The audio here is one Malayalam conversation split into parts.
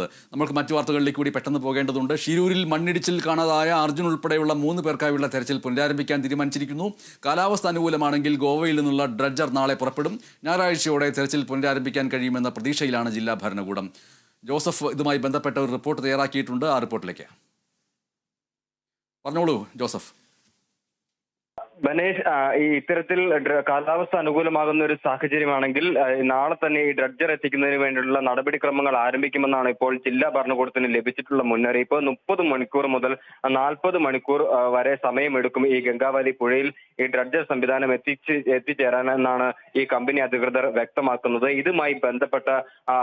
നമ്മൾക്ക് മറ്റു വാർത്തകളിലേക്ക് കൂടി പെട്ടെന്ന് പോകേണ്ടതുണ്ട്. ഷിരൂരിൽ മണ്ണിടിച്ചിൽ കാണാതായ അർജുൻ ഉൾപ്പെടെയുള്ള മൂന്ന് പേർക്കായുള്ള തെരച്ചിൽ പുനരാരംഭിക്കാൻ തീരുമാനിച്ചിരിക്കുന്നു. കാലാവസ്ഥ അനുകൂലമാണെങ്കിൽ ഗോവയിൽ നിന്നുള്ള ഡ്രഡ്ജർ നാളെ പുറപ്പെടും. ഞായറാഴ്ചയോടെ തെരച്ചിൽ പുനരാരംഭിക്കാൻ കഴിയുമെന്ന പ്രതീക്ഷയിലാണ് ജില്ലാ ഭരണകൂടം. ജോസഫ് ഇതുമായി ബന്ധപ്പെട്ട ഒരു റിപ്പോർട്ട് തയ്യാറാക്കിയിട്ടുണ്ട്. ആ റിപ്പോർട്ടിലേക്ക്. പറഞ്ഞോളൂ ജോസഫ്. ബനേഷ് ഈ ഇത്തരത്തിൽ കാലാവസ്ഥ അനുകൂലമാകുന്ന ഒരു സാഹചര്യമാണെങ്കിൽ നാളെ തന്നെ ഈ ഡ്രഡ്ജർ എത്തിക്കുന്നതിന് വേണ്ടിയുള്ള നടപടിക്രമങ്ങൾ ആരംഭിക്കുമെന്നാണ് ഇപ്പോൾ ജില്ലാ ഭരണകൂടത്തിന് ലഭിച്ചിട്ടുള്ള മുന്നറിയിപ്പ്. മുപ്പത് മണിക്കൂർ മുതൽ നാൽപ്പത് മണിക്കൂർ വരെ സമയമെടുക്കും ഈ ഗംഗാവാലി പുഴയിൽ ഈ ഡ്രഡ്ജർ സംവിധാനം എത്തിച്ച് എത്തിച്ചേരാനെന്നാണ് ഈ കമ്പനി അധികൃതർ വ്യക്തമാക്കുന്നത്. ഇതുമായി ബന്ധപ്പെട്ട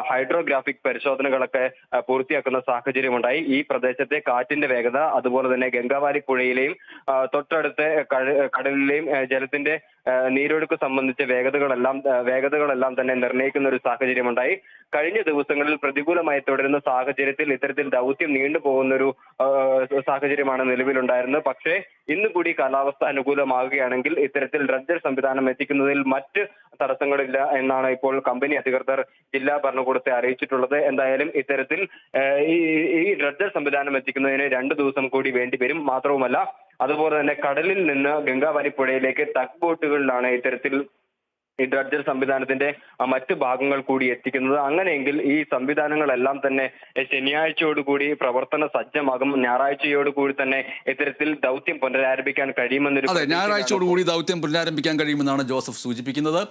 ഹൈഡ്രോഗ്രാഫിക് പരിശോധനകളൊക്കെ പൂർത്തിയാക്കുന്ന സാഹചര്യമുണ്ടായി. ഈ പ്രദേശത്തെ കാറ്റിന്റെ വേഗത അതുപോലെ തന്നെ ഗംഗാവാലി പുഴയിലെയും തൊട്ടടുത്ത കട- കടലിലെയും ജലത്തിന്റെ നീരൊഴുക്ക് സംബന്ധിച്ച വേഗതകളെല്ലാം വേഗതകളെല്ലാം തന്നെ നിർണയിക്കുന്ന ഒരു സാഹചര്യമുണ്ടായി. കഴിഞ്ഞ ദിവസങ്ങളിൽ പ്രതികൂലമായി തുടരുന്ന സാഹചര്യത്തിൽ ഇത്തരത്തിൽ ദൗത്യം നീണ്ടുപോകുന്ന ഒരു സാഹചര്യമാണ് നിലവിലുണ്ടായിരുന്നത്. പക്ഷേ ഇന്ന് കൂടി കാലാവസ്ഥ അനുകൂലമാകുകയാണെങ്കിൽ ഇത്തരത്തിൽ ഡ്രഡ്ജർ സംവിധാനം എത്തിക്കുന്നതിൽ മറ്റ് തടസ്സങ്ങളില്ല എന്നാണ് ഇപ്പോൾ കമ്പനി അധികൃതർ ജില്ലാ ഭരണകൂടത്തെ അറിയിച്ചിട്ടുള്ളത്. എന്തായാലും ഇത്തരത്തിൽ ഈ ഡ്രഡ്ജർ സംവിധാനം എത്തിക്കുന്നതിന് രണ്ട് ദിവസം കൂടി വേണ്ടിവരും. മാത്രവുമല്ല അതുപോലെ തന്നെ കടലിൽ നിന്ന് ഗംഗാവരി പുഴയിലേക്ക് ടഗ് ബോട്ടുകളിലാണ് ഇത്തരത്തിൽ ഈ ഡ്രഡ്ജർ സംവിധാനത്തിന്റെ മറ്റ് ഭാഗങ്ങൾ കൂടി എത്തിക്കുന്നത്. അങ്ങനെയെങ്കിൽ ഈ സംവിധാനങ്ങളെല്ലാം തന്നെ ശനിയാഴ്ചയോടുകൂടി പ്രവർത്തന സജ്ജമാകും. ഞായറാഴ്ചയോടുകൂടി തന്നെ ഇത്തരത്തിൽ ദൗത്യം പുനരാരംഭിക്കാൻ കഴിയുമെന്നൊരു ഞായറാഴ്ചയോടുകൂടി ദൗത്യം പുനരാരംഭിക്കാൻ കഴിയുമെന്നാണ് ജോസഫ് സൂചിപ്പിക്കുന്നത്.